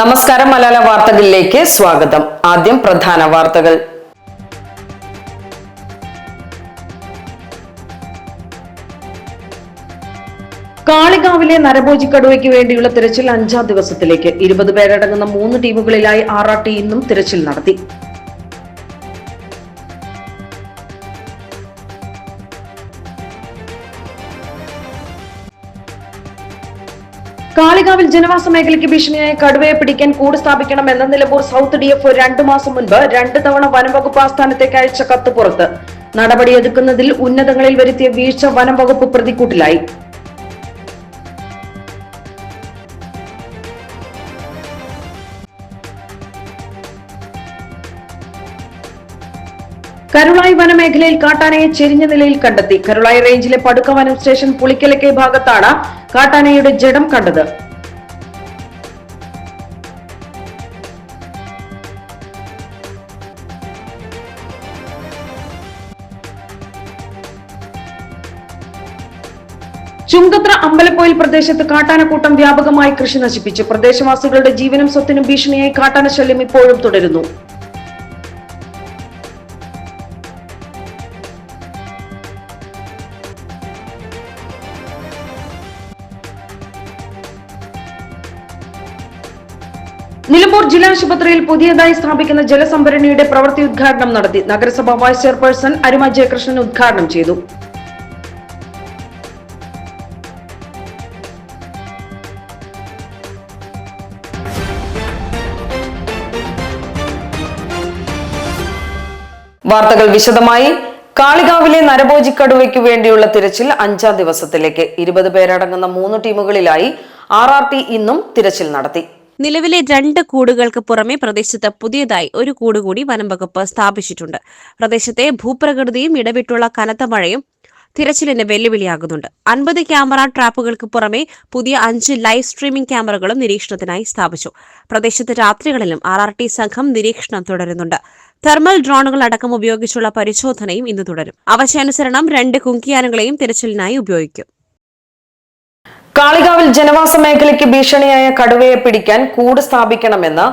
നമസ്കാരം മലയാള വാർത്തകളിലേക്ക് സ്വാഗതം. ആദ്യം പ്രധാന വാർത്തകൾ. കാളികാവിലെ നരഭോജിക്കടുവയ്ക്ക് വേണ്ടിയുള്ള തിരച്ചിൽ അഞ്ചാം ദിവസത്തിലേക്ക്. ഇരുപത് പേരടങ്ങുന്ന മൂന്ന് ടീമുകളിലായി ആർ ഇന്നും തിരച്ചിൽ നടത്തി. കാളികാവിൽ ജനവാസ മേഖലയ്ക്ക് ഭീഷണിയായ കടുവയെ പിടിക്കാൻ കൂട് സ്ഥാപിക്കണം എന്ന നിലമ്പൂർ സൗത്ത് ഡി എഫ് രണ്ടു മാസം മുൻപ് രണ്ട് തവണ വനംവകുപ്പ് ആസ്ഥാനത്തേക്ക് അയച്ച കത്ത് പുറത്ത്. നടപടിയെടുക്കുന്നതിൽ ഉന്നതങ്ങളിൽ വരുത്തിയ വീഴ്ച വനംവകുപ്പ് പ്രതിക്കൂട്ടിലായി. കരുളായി വനമേഖലയിൽ കാട്ടാനയെ ചെരിഞ്ഞ നിലയിൽ കണ്ടെത്തി. കരുളായി റേഞ്ചിലെ പടുക്ക വനം സ്റ്റേഷൻ പുളിക്കലക്കെ ഭാഗത്താണ് കാട്ടാനയുടെ ജഡം കണ്ടത്. ചുങ്കത്ര അമ്പലപ്പോയിൽ പ്രദേശത്ത് കാട്ടാനക്കൂട്ടം വ്യാപകമായി കൃഷി നശിപ്പിച്ചു. പ്രദേശവാസികളുടെ ജീവനും സ്വത്തിനും ഭീഷണിയായി കാട്ടാന ശല്യം ഇപ്പോഴും തുടരുന്നു. നിലമ്പൂർ ജില്ലാ ആശുപത്രിയിൽ പുതിയതായി സ്ഥാപിക്കുന്ന ജലസംഭരണിയുടെ പ്രവൃത്തി ഉദ്ഘാടനം നടത്തി നഗരസഭ വൈസ് ചെയർപേഴ്സൺ അരുമ ജയകൃഷ്ണൻ ഉദ്ഘാടനം ചെയ്തു. വാർത്തകൾ വിശദമായി. കാളികാവിലെ നരഭോജിക്കടുവയ്ക്കു വേണ്ടിയുള്ള തിരച്ചിൽ അഞ്ചാം ദിവസത്തിലേക്ക്. ഇരുപത് പേരടങ്ങുന്ന മൂന്ന് ടീമുകളിലായി ആർ ആർ ടി ഇന്നും തിരച്ചിൽ നടത്തി. നിലവിലെ രണ്ട് കൂടുകൾക്ക് പുറമെ പ്രദേശത്ത് പുതിയതായി ഒരു കൂട് കൂടി വനം വകുപ്പ് സ്ഥാപിച്ചിട്ടുണ്ട്. പ്രദേശത്തെ ഭൂപ്രകൃതിയും ഇടവിട്ടുള്ള കനത്ത മഴയും തിരച്ചിലിന് വെല്ലുവിളിയാകുന്നുണ്ട്. അൻപത് ക്യാമറ ട്രാപ്പുകൾക്ക് പുറമെ പുതിയ അഞ്ച് ലൈവ് സ്ട്രീമിംഗ് ക്യാമറകളും നിരീക്ഷണത്തിനായി സ്ഥാപിച്ചു. പ്രദേശത്ത് രാത്രികളിലും ആർ ആർ ടി സംഘം നിരീക്ഷണം തുടരുന്നുണ്ട്. തെർമൽ ഡ്രോണുകൾ അടക്കം ഉപയോഗിച്ചുള്ള പരിശോധനയും ഇന്ന് തുടരും. ആവശ്യാനുസരണം രണ്ട് കുങ്കിയാനകളെയും തിരച്ചിലിനായി ഉപയോഗിക്കും. കാളികാവിൽ ജനവാസ മേഖലയ്ക്ക് ഭീഷണിയായ കടുവയെ പിടിക്കാൻ കൂട് സ്ഥാപിക്കണമെന്ന്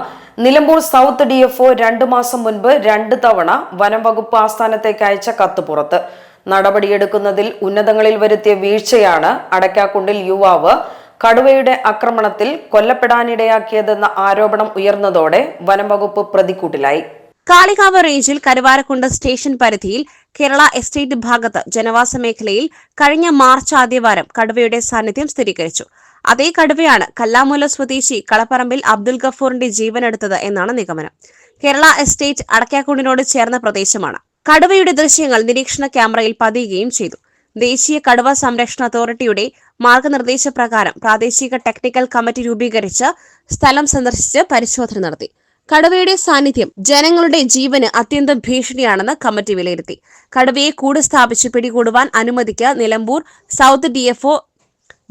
നിലമ്പൂർ സൗത്ത് ഡി എഫ് രണ്ടു മാസം മുൻപ് രണ്ട് തവണ വനം വകുപ്പ് ആസ്ഥാനത്തേക്ക് അയച്ച കത്ത് പുറത്ത്. നടപടിയെടുക്കുന്നതിൽ ഉന്നതങ്ങളിൽ വരുത്തിയ വീഴ്ചയാണ് അടയ്ക്കാക്കുണ്ടിൽ യുവാവ് കടുവയുടെ ആക്രമണത്തിൽ കൊല്ലപ്പെടാനിടയാക്കിയതെന്ന ആരോപണം ഉയർന്നതോടെ വനം വകുപ്പ് പ്രതിക്കൂട്ടിലായി. കാളികാവ് റേഞ്ചിൽ കരുവാരക്കുണ്ട് സ്റ്റേഷൻ പരിധിയിൽ കേരള എസ്റ്റേറ്റ് ഭാഗത്ത് ജനവാസ മേഖലയിൽ കഴിഞ്ഞ മാർച്ച് ആദ്യവാരം കടുവയുടെ സാന്നിധ്യം സ്ഥിരീകരിച്ചു. അതേ കടുവയാണ് കല്ലാമൂല സ്വദേശി കളപ്പറമ്പിൽ അബ്ദുൽ ഗഫൂറിന്റെ ജീവനെടുത്തത് എന്നാണ് നിഗമനം. കേരള എസ്റ്റേറ്റ് അടക്കാക്കുണ്ടിനോട് ചേർന്ന പ്രദേശമാണ്. കടുവയുടെ ദൃശ്യങ്ങൾ നിരീക്ഷണ ക്യാമറയിൽ പതിയുകയും ചെയ്തു. ദേശീയ കടുവ സംരക്ഷണ അതോറിറ്റിയുടെ മാർഗനിർദ്ദേശപ്രകാരം പ്രാദേശിക ടെക്നിക്കൽ കമ്മിറ്റി രൂപീകരിച്ച് സ്ഥലം സന്ദർശിച്ച് പരിശോധന നടത്തി. കടുവയുടെ സാന്നിധ്യം ജനങ്ങളുടെ ജീവന് അത്യന്തം ഭീഷണിയാണെന്ന് കമ്മിറ്റി വിലയിരുത്തി. കടുവയെ കൂട് സ്ഥാപിച്ച് പിടികൂടുവാൻ അനുമതിക്ക് Nilambur south DFO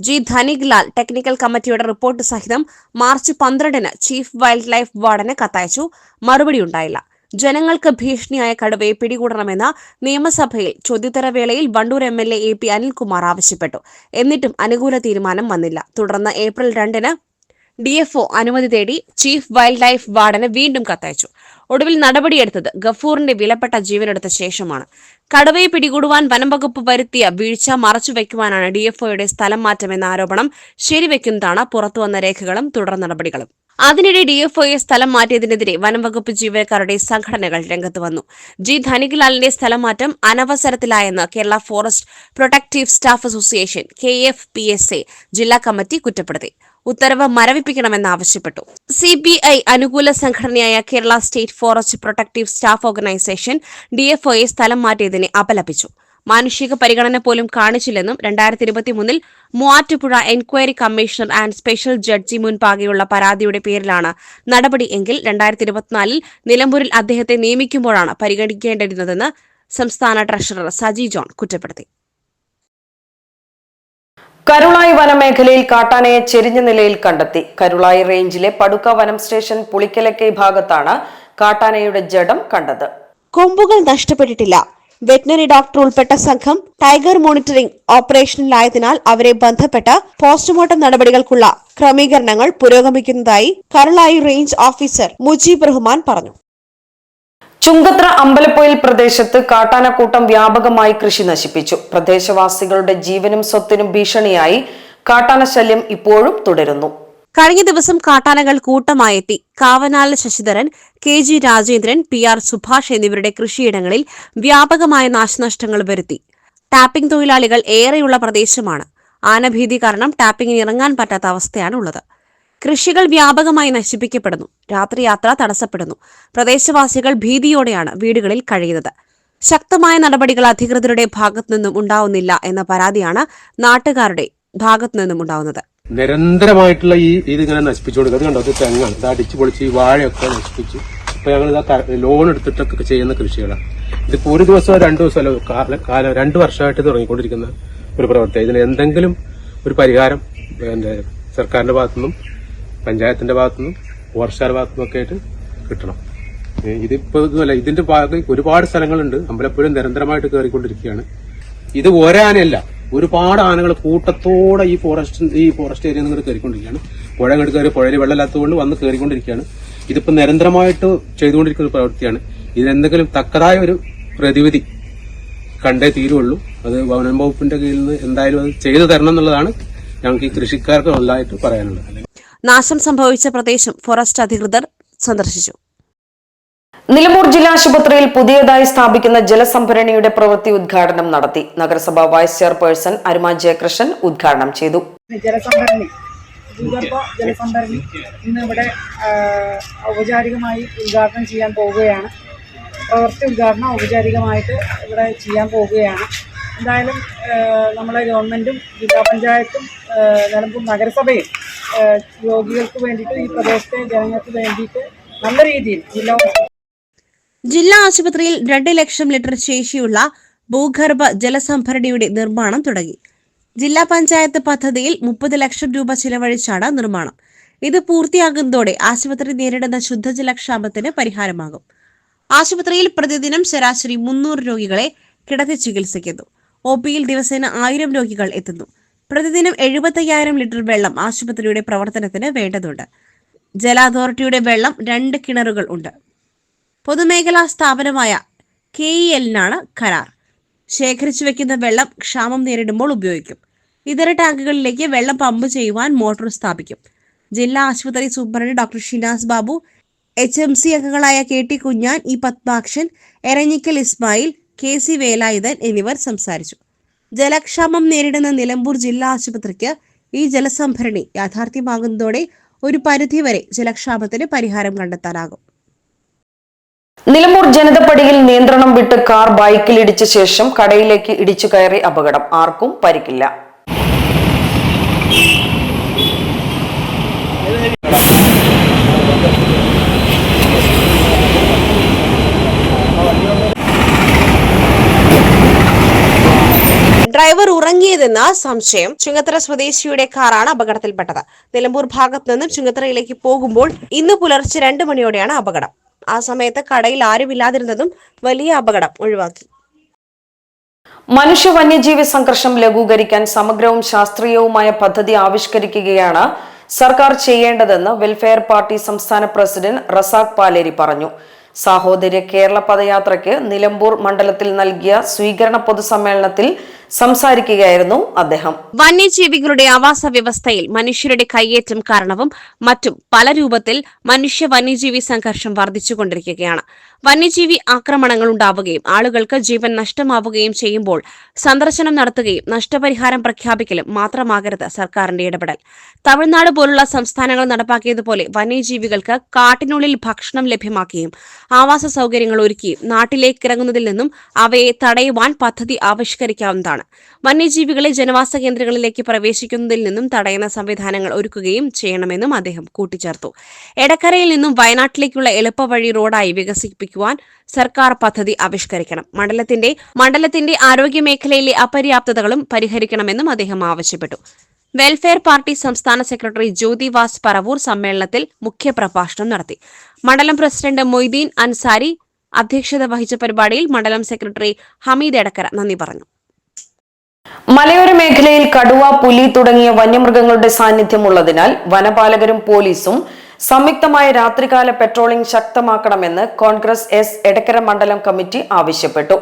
G Dhanik Lal technical കമ്മിറ്റിയുടെ റിപ്പോർട്ട് സഹിതം മാർച്ച് പന്ത്രണ്ടിന് ചീഫ് വൈൽഡ് ലൈഫ് വാർഡന് കത്തയച്ചു. മറുപടി ഉണ്ടായില്ല. ജനങ്ങൾക്ക് ഭീഷണിയായ കടുവയെ പിടികൂടണമെന്ന നിയമസഭയിൽ ചോദ്യോത്തരവേളയിൽ Wandoor M L A P Anilkumar ആവശ്യപ്പെട്ടു. എന്നിട്ടും അനുകൂല തീരുമാനം വന്നില്ല. തുടർന്ന് ഏപ്രിൽ രണ്ടിന് ഡിഎഫ്ഒ അനുമതി തേടി ചീഫ് വൈൽഡ് ലൈഫ് വാർഡന് വീണ്ടും കത്തയച്ചു. ഒടുവിൽ നടപടിയെടുത്തത് ഗഫൂറിന്റെ വിലപ്പെട്ട ജീവനെടുത്ത ശേഷമാണ്. കടുവയെ പിടികൂടുവാൻ വനംവകുപ്പ് വരുത്തിയ വീഴ്ച മറച്ചുവെക്കുവാനാണ് ഡിഎഫ്ഒയുടെ സ്ഥലം മാറ്റമെന്ന ആരോപണം ശരിവെക്കുന്നതാണ് പുറത്തുവന്ന രേഖകളും തുടർ നടപടികളും. അതിനിടെ ഡിഎഫ്ഒയെ സ്ഥലം മാറ്റിയതിനെതിരെ വനംവകുപ്പ് ജീവനക്കാരുടെ സംഘടനകൾ രംഗത്ത് വന്നു. ജി. ധനികലാലിന്റെ സ്ഥലം മാറ്റം അനവസരത്തിലായെന്ന് Kerala forest protective staff association K F P S A ജില്ലാ കമ്മിറ്റി കുറ്റപ്പെടുത്തി. ഉത്തരവ് മരവിപ്പിക്കണമെന്നാവശ്യപ്പെട്ടു. സി പി ഐ അനുകൂല സംഘടനയായ Kerala state forest protective staff organisation ഡിഎഫ്ഒയെ സ്ഥലം മാറ്റിയതിനെ അപലപിച്ചു. മാനുഷിക പരിഗണന പോലും കാണിച്ചില്ലെന്നും രണ്ടായിരത്തി ഇരുപത്തി മൂന്നിൽ Muvattupuzha enquiry commissioner and special judge മുൻപാകെയുള്ള പരാതിയുടെ പേരിലാണ് നടപടി എങ്കിൽ രണ്ടായിരത്തി ഇരുപത്തിനാലിൽ നിലമ്പൂരിൽ അദ്ദേഹത്തെ നിയമിക്കുമ്പോഴാണ് പരിഗണിക്കേണ്ടിരുന്നതെന്ന് സംസ്ഥാന ട്രഷറർ സജി ജോൺ കുറ്റപ്പെടുത്തി. കരുളായി വനമേഖലയിൽ കാട്ടാനയെ ചെരിഞ്ഞ നിലയിൽ കണ്ടെത്തി. കരുളായി റേഞ്ചിലെ പടുക്ക വനം സ്റ്റേഷൻ പുളിക്കലക്കൈ ഭാഗത്താണ് കാട്ടാനയുടെ ജഡം കണ്ടത്. കൊമ്പുകൾ നഷ്ടപ്പെട്ടിട്ടില്ല. വെറ്റിനറി ഡോക്ടർ ഉൾപ്പെട്ട സംഘം ടൈഗർ മോണിറ്ററിംഗ് ഓപ്പറേഷനിലായതിനാൽ അവരെ ബന്ധപ്പെട്ട പോസ്റ്റ്മോർട്ടം നടപടികൾക്കുള്ള ക്രമീകരണങ്ങൾ പുരോഗമിക്കുന്നതായി കരുളായി റേഞ്ച് ഓഫീസർ മുജീബ് റഹ്മാൻ പറഞ്ഞു. ചുങ്കത്ര അമ്പലപ്പൊയിൽ പ്രദേശത്ത് കാട്ടാനക്കൂട്ടം വ്യാപകമായി കൃഷി നശിപ്പിച്ചു. പ്രദേശവാസികളുടെ ജീവനും സ്വത്തിനും ഭീഷണിയായി കാട്ടാന ശല്യം ഇപ്പോഴും തുടരുന്നു. കഴിഞ്ഞ ദിവസം കാട്ടാനകൾ കൂട്ടമായെത്തി. Kavanala Sasidharan K G Rajendran P R Subhash എന്നിവരുടെ കൃഷിയിടങ്ങളിൽ വ്യാപകമായ നാശനഷ്ടങ്ങൾ വരുത്തി. ടാപ്പിംഗ് തൊഴിലാളികൾ ഏറെയുള്ള പ്രദേശമാണ്. ആനഭീതി കാരണം ടാപ്പിംഗിന് ഇറങ്ങാൻ പറ്റാത്ത അവസ്ഥയാണുള്ളത്. കൃഷികൾ വ്യാപകമായി നശിപ്പിക്കപ്പെടുന്നു. രാത്രി യാത്ര തടസ്സപ്പെടുന്നു. പ്രദേശവാസികൾ ഭീതിയോടെയാണ് വീടുകളിൽ കഴിയുന്നത്. ശക്തമായ നടപടികൾ അധികൃതരുടെ ഭാഗത്തു നിന്നും ഉണ്ടാവുന്നില്ല എന്ന പരാതിയാണ് നാട്ടുകാരുടെ ഭാഗത്തു നിന്നും ഉണ്ടാവുന്നത്. നിരന്തരമായിട്ടുള്ള ഈ ഇതിങ്ങനെ നശിപ്പിച്ചു കൊടുക്കുക. അത് കണ്ടോ? അത് തെങ്ങാണ്. ഇത് അടിച്ചു പൊളിച്ച് ഈ വാഴയൊക്കെ നശിപ്പിച്ചു ഇപ്പൊ ഞങ്ങൾ ലോൺ എടുത്തിട്ടൊക്കെ ചെയ്യുന്ന കൃഷികളാണ്. ഇതിപ്പോ ഒരു ദിവസമോ രണ്ടു ദിവസമല്ലോ കാല- കാലം രണ്ടു വർഷമായിട്ട് തുടങ്ങിക്കൊണ്ടിരിക്കുന്ന ഒരു പ്രവൃത്തി ഇതിന് എന്തെങ്കിലും ഒരു പരിഹാരം സർക്കാരിന്റെ ഭാഗത്തുനിന്നും പഞ്ചായത്തിന്റെ ഭാഗത്തുനിന്നും ഓർഷാർ ഭാഗത്തുനിന്നും ഒക്കെ ആയിട്ട് കിട്ടണം. ഇതിപ്പോ ഇതുമല്ല ഇതിന്റെ ഭാഗത്ത് ഒരുപാട് സ്ഥലങ്ങളുണ്ട്. അമ്പലപ്പുഴ നിരന്തരമായിട്ട് കയറിക്കൊണ്ടിരിക്കുകയാണ്. ഇത് ഒരാനയല്ല. ഒരുപാട് ആനകൾ കൂട്ടത്തോടെ ഈ ഫോറസ്റ്റ് ഈ ഫോറസ്റ്റ് ഏരിയ നിങ്ങൾ കയറിക്കൊണ്ടിരിക്കുകയാണ്. പുഴ അങ്ങോട്ട് കയറി പുഴയിൽ വെള്ളമില്ലാത്തതുകൊണ്ട് വന്ന് കയറിക്കൊണ്ടിരിക്കുകയാണ്. ഇതിപ്പോ നിരന്തരമായിട്ട് ചെയ്തുകൊണ്ടിരിക്കുന്ന ഒരു പ്രവൃത്തിയാണ്. ഇതിനെന്തെങ്കിലും തക്കതായ ഒരു പ്രതിവിധി കണ്ടേ തീരുള്ളൂ. അത് വനം വകുപ്പിന്റെ കീഴിൽ നിന്ന് എന്തായാലും അത് ചെയ്തു തരണം എന്നുള്ളതാണ് ഞങ്ങൾക്ക് ഈ കൃഷിക്കാർക്ക് നല്ലതായിട്ട് പറയാനുള്ളത്. നാശം സംഭവിച്ച പ്രദേശം ഫോറസ്റ്റ് അധികൃതർ സന്ദർശിച്ചു. നിലമ്പൂർ ജില്ലാ ആശുപത്രിയിൽ പുതിയതായി സ്ഥാപിക്കുന്ന ജലസംഭരണിയുടെ പ്രവൃത്തി ഉദ്ഘാടനം നടത്തി. നഗരസഭാ വൈസ് ചെയർപേഴ്സൺ അരുമ ജയകൃഷ്ണൻ ഉദ്ഘാടനം ചെയ്തു. ജലസംഭരണി. ഭൂഗർഭ ജലസംഭരണി ഇന്ന് ഇവിടെ ഔപചാരികമായി ഉദ്ഘാടനം ചെയ്യാൻ പോവുകയാണ്. പ്രവൃത്തി ഉദ്ഘാടനം ഔപചാരികമായിട്ട് ഇവിടെ ചെയ്യാൻ പോവുകയാണ്. എന്തായാലും നമ്മളെ ഗവൺമെന്റും ജില്ലാ പഞ്ചായത്തും നിലമ്പൂർ നഗരസഭയും രോഗികൾക്ക് വേണ്ടിയിട്ട് ഈ പ്രദേശത്തെ ജനങ്ങൾക്ക് വേണ്ടിയിട്ട് നല്ല രീതിയിൽ ജില്ലാ ജില്ലാ ആശുപത്രിയിൽ രണ്ട് ലക്ഷം ലിറ്റർ ശേഷിയുള്ള ഭൂഗർഭ ജലസംഭരണിയുടെ നിർമ്മാണം തുടങ്ങി. ജില്ലാ പഞ്ചായത്ത് പദ്ധതിയിൽ മുപ്പത് ലക്ഷം രൂപ ചിലവഴിച്ചാണ് നിർമ്മാണം. ഇത് പൂർത്തിയാകുന്നതോടെ ആശുപത്രി നേരിടുന്ന ശുദ്ധജലക്ഷാമത്തിന് പരിഹാരമാകും. ആശുപത്രിയിൽ പ്രതിദിനം ശരാശരി മുന്നൂറ് രോഗികളെ കിടത്തി ചികിത്സിക്കുന്നു. ഒ പിയിൽ ദിവസേന ആയിരം രോഗികൾ എത്തുന്നു. പ്രതിദിനം എഴുപത്തയ്യായിരം ലിറ്റർ വെള്ളം ആശുപത്രിയുടെ പ്രവർത്തനത്തിന് വേണ്ടതുണ്ട്. ജല അതോറിറ്റിയുടെ വെള്ളം രണ്ട് കിണറുകൾ ഉണ്ട്. പൊതുമേഖലാ സ്ഥാപനമായ കെ ഇ എല്ലിനാണ് കരാർ. ശേഖരിച്ചു വെക്കുന്ന വെള്ളം ക്ഷാമം നേരിടുമ്പോൾ ഉപയോഗിക്കും. ഇതര ടാങ്കുകളിലേക്ക് വെള്ളം പമ്പ് ചെയ്യുവാൻ മോട്ടോർ സ്ഥാപിക്കും. ജില്ലാ ആശുപത്രി superintendent doctor Shinas Babu H M C അംഗങ്ങളായ K T Kunjan E Padmakshan Eranhikkal Ismail K C Velayudhan എന്നിവർ സംസാരിച്ചു. ജലക്ഷാമം നേരിടുന്ന നിലമ്പൂർ ജില്ലാ ആശുപത്രിക്ക് ഈ ജലസംഭരണി യാഥാർത്ഥ്യമാകുന്നതോടെ ഒരു പരിധിവരെ ജലക്ഷാമത്തിന് പരിഹാരം കണ്ടെത്താനാകും. നിലമ്പൂർ ജനതപ്പടിയിൽ നിയന്ത്രണം വിട്ട് കാർ ബൈക്കിൽ ഇടിച്ച ശേഷം കടയിലേക്ക് ഇടിച്ചു കയറി അപകടം. ആർക്കും പരിക്കില്ല. ഉറങ്ങിയതെന്ന സംശയം. ചുങ്കത്തറ സ്വദേശിയുടെ കാറാണ് അപകടത്തിൽപ്പെട്ടത്. നിലമ്പൂർ ഭാഗത്ത് നിന്നും ചുങ്കത്തറയിലേക്ക് പോകുമ്പോൾ ഇന്ന് പുലർച്ചെ രണ്ട് മണിയോടെയാണ് അപകടം. ആ സമയത്ത് കടയിൽ ആരുമില്ലാതിരുന്നതും വലിയ അപകടം ഒഴിവാക്കി. മനുഷ്യ വന്യജീവി സംഘർഷം ലഘൂകരിക്കാൻ സമഗ്രവും ശാസ്ത്രീയവുമായ പദ്ധതി ആവിഷ്കരിക്കുകയാണ് സർക്കാർ ചെയ്യേണ്ടതെന്ന് വെൽഫെയർ പാർട്ടി സംസ്ഥാന പ്രസിഡന്റ് റസാഖ് പാലേരി പറഞ്ഞു. സാഹോദര്യ കേരള പദയാത്രയ്ക്ക് നിലമ്പൂർ മണ്ഡലത്തിൽ നൽകിയ സ്വീകരണ പൊതുസമ്മേളനത്തിൽ സംസാരിക്കുകയായിരുന്നു അദ്ദേഹം. വന്യജീവികളുടെ ആവാസ വ്യവസ്ഥയിൽ മനുഷ്യരുടെ കയ്യേറ്റം കാരണവും മറ്റും പല രൂപത്തിൽ മനുഷ്യ വന്യജീവി സംഘർഷം വർദ്ധിച്ചുകൊണ്ടിരിക്കുകയാണ്. വന്യജീവി ആക്രമണങ്ങൾ ഉണ്ടാവുകയും ആളുകൾക്ക് ജീവൻ നഷ്ടമാവുകയും ചെയ്യുമ്പോൾ സന്ദർശനം നടത്തുകയും നഷ്ടപരിഹാരം പ്രഖ്യാപിക്കലും മാത്രമാകരുത് സർക്കാരിന്റെ ഇടപെടൽ. തമിഴ്നാട് പോലുള്ള സംസ്ഥാനങ്ങൾ നടപ്പാക്കിയതുപോലെ വന്യജീവികൾക്ക് കാട്ടിനുള്ളിൽ ഭക്ഷണം ലഭ്യമാക്കുകയും ആവാസ സൗകര്യങ്ങൾ ഒരുക്കിയും നാട്ടിലേക്ക് ഇറങ്ങുന്നതിൽ നിന്നും അവയെ തടയുവാൻ പദ്ധതി ആവിഷ്കരിക്കാവുന്നതാണ്. വന്യജീവികളെ ജനവാസ കേന്ദ്രങ്ങളിലേക്ക് പ്രവേശിക്കുന്നതിൽ നിന്നും തടയുന്ന സംവിധാനങ്ങൾ ഒരുക്കുകയും ചെയ്യണമെന്നും അദ്ദേഹം കൂട്ടിച്ചേർത്തു. എടക്കരയിൽ നിന്നും വയനാട്ടിലേക്കുള്ള എളുപ്പവഴി റോഡായി വികസിപ്പിക്കുവാൻ സർക്കാർ പദ്ധതി ആവിഷ്കരിക്കണം. മണ്ഡലത്തിന്റെ മണ്ഡലത്തിന്റെ ആരോഗ്യ മേഖലയിലെ അപര്യാപ്തതകളും പരിഹരിക്കണമെന്നും അദ്ദേഹം ആവശ്യപ്പെട്ടു. വെൽഫെയർ പാർട്ടി സംസ്ഥാന സെക്രട്ടറി ജ്യോതി വാസ് പറവൂർ സമ്മേളനത്തിൽ മുഖ്യപ്രഭാഷണം നടത്തി. മണ്ഡലം പ്രസിഡന്റ് മൊയ്തീൻ അൻസാരി അധ്യക്ഷത വഹിച്ച പരിപാടിയിൽ മണ്ഡലം സെക്രട്ടറി ഹമീദ് എടക്കര നന്ദി പറഞ്ഞു. മലയോര മേഖലയിൽ കടുവ പുലി തുടങ്ങിയ വന്യമൃഗങ്ങളുടെ സാന്നിധ്യമുള്ളതിനാൽ വനപാലകരും പോലീസും സംയുക്തമായ രാത്രികാല പെട്രോളിംഗ് ശക്തമാക്കണമെന്ന് കോൺഗ്രസ് എസ് എടക്കര മണ്ഡലം കമ്മിറ്റി ആവശ്യപ്പെട്ടു.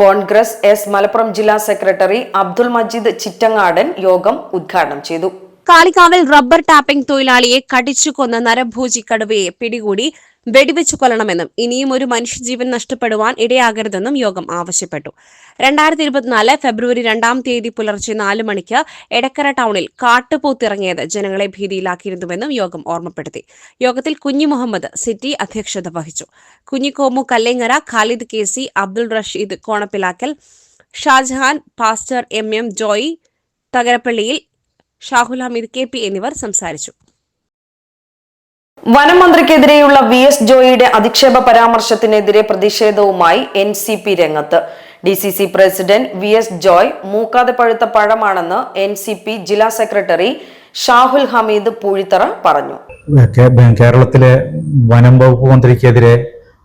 കോൺഗ്രസ് എസ് മലപ്പുറം ജില്ലാ സെക്രട്ടറി അബ്ദുൾ മജീദ് ചിറ്റങ്ങാടൻ യോഗം ഉദ്ഘാടനം ചെയ്തു. കാളികാവിൽ റബ്ബർ ടാപ്പിംഗ് തൊഴിലാളിയെ കടിച്ചു കൊന്ന നരഭോജി കടുവയെ പിടികൂടി വെടിവെച്ചു കൊല്ലണമെന്നും ഇനിയും ഒരു മനുഷ്യജീവൻ നഷ്ടപ്പെടുവാൻ ഇടയാകരുതെന്നും യോഗം ആവശ്യപ്പെട്ടു. രണ്ടായിരത്തി ഇരുപത്തിനാല് ഫെബ്രുവരി രണ്ടാം തീയതി പുലർച്ചെ നാല് മണിക്ക് എടക്കര ടൗണിൽ കാട്ടുപോത്തിറങ്ങിയത് ജനങ്ങളെ ഭീതിയിലാക്കിയിരുന്നുവെന്നും യോഗം ഓർമ്മപ്പെടുത്തി. യോഗത്തിൽ കുഞ്ഞി മുഹമ്മദ് സിറ്റി അധ്യക്ഷത വഹിച്ചു. Kunhikkomu Kallengara Khalid K C Abdul Rasheed Konappilakkal Shajahan pastor M M Joy Thakarappalliyil Shahul Hameed K P എന്നിവർ സംസാരിച്ചു. വനം മന്ത്രിക്കെതിരെയുള്ള വി എസ് ജോയിയുടെ അധിക്ഷേപ പരാമർശത്തിനെതിരെ പ്രതിഷേധവുമായി എൻ സി പി രംഗത്ത്. D C C president V S Joy മൂക്കാതെ പഴുത്ത പഴമാണെന്ന് എൻ സി പി ജില്ലാ സെക്രട്ടറി ഷാഹുൽ ഹമീദ് പൂഴിത്തറ പറഞ്ഞു. കേരളത്തിലെ വനം വകുപ്പ് മന്ത്രിക്കെതിരെ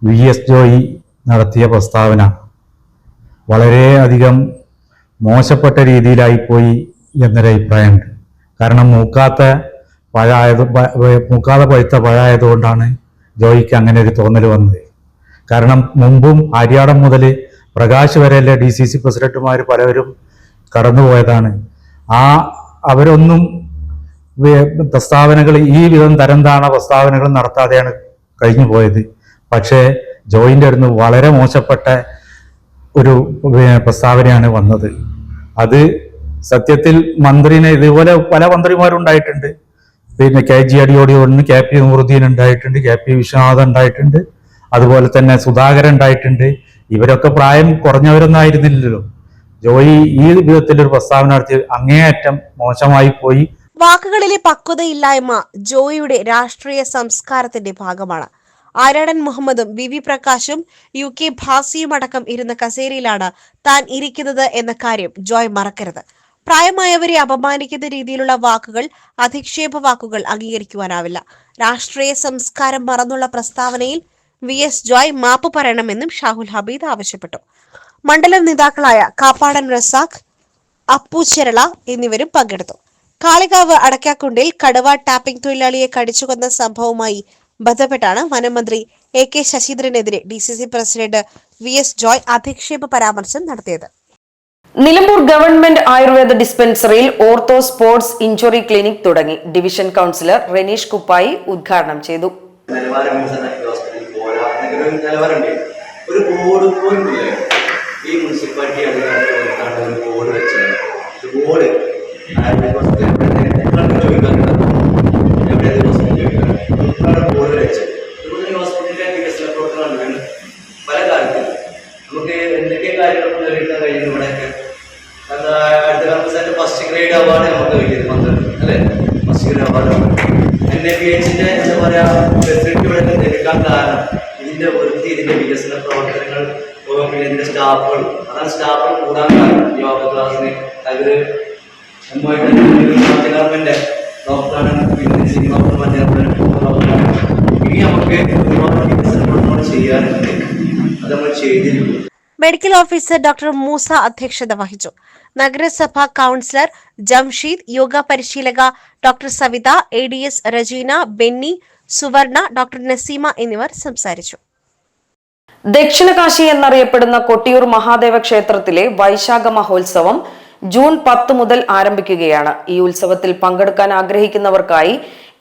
വി എസ് ജോയി നടത്തിയ പ്രസ്താവന വളരെയധികം മോശപ്പെട്ട രീതിയിലായിപ്പോയി എന്നൊരു അഭിപ്രായമുണ്ട് കാരണം മൂക്കാത്ത പഴായത് മുക്കാതെ പഴുത്ത പഴായതുകൊണ്ടാണ് ജോയിക്ക് അങ്ങനെ ഒരു തോന്നൽ വന്നത്. കാരണം മുമ്പും ആര്യാടം മുതൽ പ്രകാശ് വരെയല്ലേ ഡി സി സി പ്രസിഡന്റുമാർ പലവരും കടന്നുപോയതാണ്. ആ അവരൊന്നും പ്രസ്താവനകൾ ഈ വിധം തരം താണ പ്രസ്താവനകൾ നടത്താതെയാണ് കഴിഞ്ഞു പോയത് പക്ഷേ ജോയിന്റെ അടുത്ത് വളരെ മോശപ്പെട്ട ഒരു പ്രസ്താവനയാണ് വന്നത്. അത് സത്യത്തിൽ മന്ത്രിനെ ഇതുപോലെ പല മന്ത്രിമാരുണ്ടായിട്ടുണ്ട്. പിന്നെ കെ ജി അടിയോടി ഒന്ന് കെ പി നൂറുദ്ദീൻ ഉണ്ടായിട്ടുണ്ട് കെ പി വിശ്വനാഥ് ഉണ്ടായിട്ടുണ്ട് അതുപോലെ തന്നെ സുധാകരൻ ഉണ്ടായിട്ടുണ്ട്. ഇവരൊക്കെ പ്രായം കുറഞ്ഞവരൊന്നായിരുന്നില്ലല്ലോ ജോയി ഈ വിധത്തിലൊരു പ്രസ്താവന നടത്തി. അങ്ങേയറ്റം മോശമായി പോയി. വാക്കുകളിലെ പക്വതയില്ലായ്മ ജോയിയുടെ രാഷ്ട്രീയ സംസ്കാരത്തിന്റെ ഭാഗമാണ്. ആരാടൻ മുഹമ്മദും വി വി പ്രകാശും യു കെ ഭാസിയും അടക്കം ഇരുന്ന കസേരയിലാണ് താൻ ഇരിക്കുന്നത് എന്ന കാര്യം ജോയ് മറക്കരുത്. പ്രായമായവരെ അപമാനിക്കുന്ന രീതിയിലുള്ള വാക്കുകൾ അധിക്ഷേപ വാക്കുകൾ അംഗീകരിക്കുവാനാവില്ല. രാഷ്ട്രീയ സംസ്കാരം മറന്നുള്ള പ്രസ്താവനയിൽ വി എസ് ജോയ് മാപ്പ് പറയണമെന്നും ഷാഹുൽ ഹബീദ് ആവശ്യപ്പെട്ടു. മണ്ഡലം നേതാക്കളായ കാപ്പാടൻ റസാഖ് അപ്പു ചെരള എന്നിവരും പങ്കെടുത്തു. കാളികാവ് അടക്കാക്കുണ്ടിൽ കടുവ ടാപ്പിംഗ് തൊഴിലാളിയെ കടിച്ചുകൊന്ന സംഭവവുമായി ബന്ധപ്പെട്ടാണ് വനമന്ത്രി A K ശശീന്ദ്രനെതിരെ D C C president V S Joy അധിക്ഷേപ പരാമർശം നടത്തിയത്. നിലമ്പൂർ ഗവൺമെന്റ് ആയുർവേദ ഡിസ്പെൻസറിയിൽ ഓർത്തോ സ്പോർട്സ് ഇഞ്ചുറി ക്ലിനിക് തുടങ്ങി. ഡിവിഷൻ കൗൺസിലർ റെനീഷ് കുപ്പായി ഉദ്ഘാടനം ചെയ്തു. ഒരു ബോർഡ് ഈ മുനിസിപ്പാലിറ്റി ബോർഡ് ബോർഡ്. വികസന പ്രവർത്തനങ്ങൾ പല കാര്യത്തിലും. നമുക്ക് എന്തൊക്കെ കാര്യങ്ങൾ കഴിയുന്നു ഇവിടെയൊക്കെ ഇതിന്റെ വൃത്തി ഇതിന്റെ വികസന പ്രവർത്തനങ്ങൾ പിന്നെ ഇതിന്റെ സ്റ്റാഫുകൾ. അതാണ് സ്റ്റാഫുകൾ കൂടാൻ കാരണം. യോഗ ക്ലാസ്സിന് അവർ ഗവൺമെന്റ് ഡോക്ടറാണ് പിന്നെ സിനിമ ഡോക്ടറാണ്. ഇനി നമുക്ക് ഒരുപാട് വികസനങ്ങൾ ചെയ്യാനുണ്ട്. അത് നമ്മൾ ചെയ്തിരിക്കും മെഡിക്കൽ ഓഫീസർ ഡോക്ടർ മൂസ അധ്യക്ഷത വഹിച്ചു. നഗരസഭാ കൗൺസിലർ ജംഷീദ് യോഗ പരിശീലക doctor Savitha A D S Rejina Benny Suvarna doctor Naseema എന്നിവർ സംസാരിച്ചു. ദക്ഷിണകാശി എന്നറിയപ്പെടുന്ന കൊട്ടിയൂർ മഹാദേവ ക്ഷേത്രത്തിലെ വൈശാഖ മഹോത്സവം ജൂൺ പത്ത് മുതൽ ആരംഭിക്കുകയാണ്. ഈ ഉത്സവത്തിൽ പങ്കെടുക്കാൻ ആഗ്രഹിക്കുന്നവർക്കായി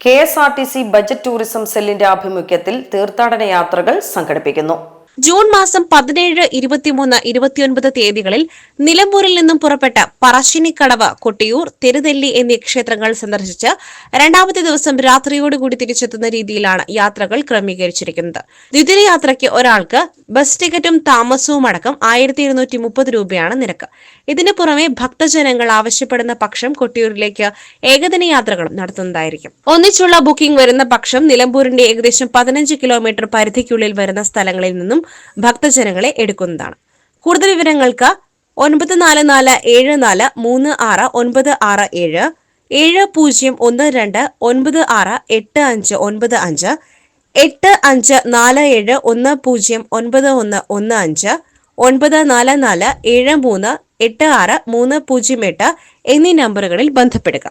K S R T C budget tourism സെല്ലിന്റെ ആഭിമുഖ്യത്തിൽ തീർത്ഥാടന യാത്രകൾ സംഘടിപ്പിക്കുന്നു. ജൂൺ മാസം പതിനേഴ് ഇരുപത്തിമൂന്ന് ഇരുപത്തിയൊൻപത് തീയതികളിൽ നിലമ്പൂരിൽ നിന്നും പുറപ്പെട്ട പറശ്ശിനിക്കടവ് കൊട്ടിയൂർ തിരുനെല്ലി എന്നീ ക്ഷേത്രങ്ങൾ സന്ദർശിച്ച് രണ്ടാമത്തെ ദിവസം രാത്രിയോടുകൂടി തിരിച്ചെത്തുന്ന രീതിയിലാണ് യാത്രകൾ ക്രമീകരിച്ചിരിക്കുന്നത്. ദ്വിതിര യാത്രയ്ക്ക് ഒരാൾക്ക് ബസ് ടിക്കറ്റും താമസവും അടക്കം ആയിരത്തി ഇരുന്നൂറ്റി മുപ്പത് രൂപയാണ് നിരക്ക്. ഇതിനു പുറമെ ഭക്തജനങ്ങൾ ആവശ്യപ്പെടുന്ന പക്ഷം കൊട്ടിയൂരിലേക്ക് ഏകദിന യാത്രകളും നടത്തുന്നതായിരിക്കും. ഒന്നിച്ചുള്ള ബുക്കിംഗ് വരുന്ന പക്ഷം നിലമ്പൂരിന്റെ ഏകദേശം പതിനഞ്ച് കിലോമീറ്റർ പരിധിക്കുള്ളിൽ വരുന്ന സ്ഥലങ്ങളിൽ നിന്നും ഭക്തജനങ്ങളെ എടുക്കുന്നതാണ്. കൂടുതൽ വിവരങ്ങൾക്ക് ഒൻപത് നാല് നാല് ഏഴ് നാല് മൂന്ന് ആറ് ഒൻപത് ആറ് ഏഴ് ഏഴ് പൂജ്യം ഒന്ന് രണ്ട് ഒൻപത് ആറ് എട്ട് അഞ്ച് ഒൻപത് അഞ്ച് എട്ട് അഞ്ച് നാല് ഏഴ് ഒന്ന് പൂജ്യം ഒൻപത് ഒന്ന് ഒന്ന് അഞ്ച് ഒൻപത് നാല് നാല് ഏഴ് മൂന്ന് എട്ട് ആറ് മൂന്ന് പൂജ്യം എട്ട് എന്നീ നമ്പറുകളിൽ ബന്ധപ്പെടുക.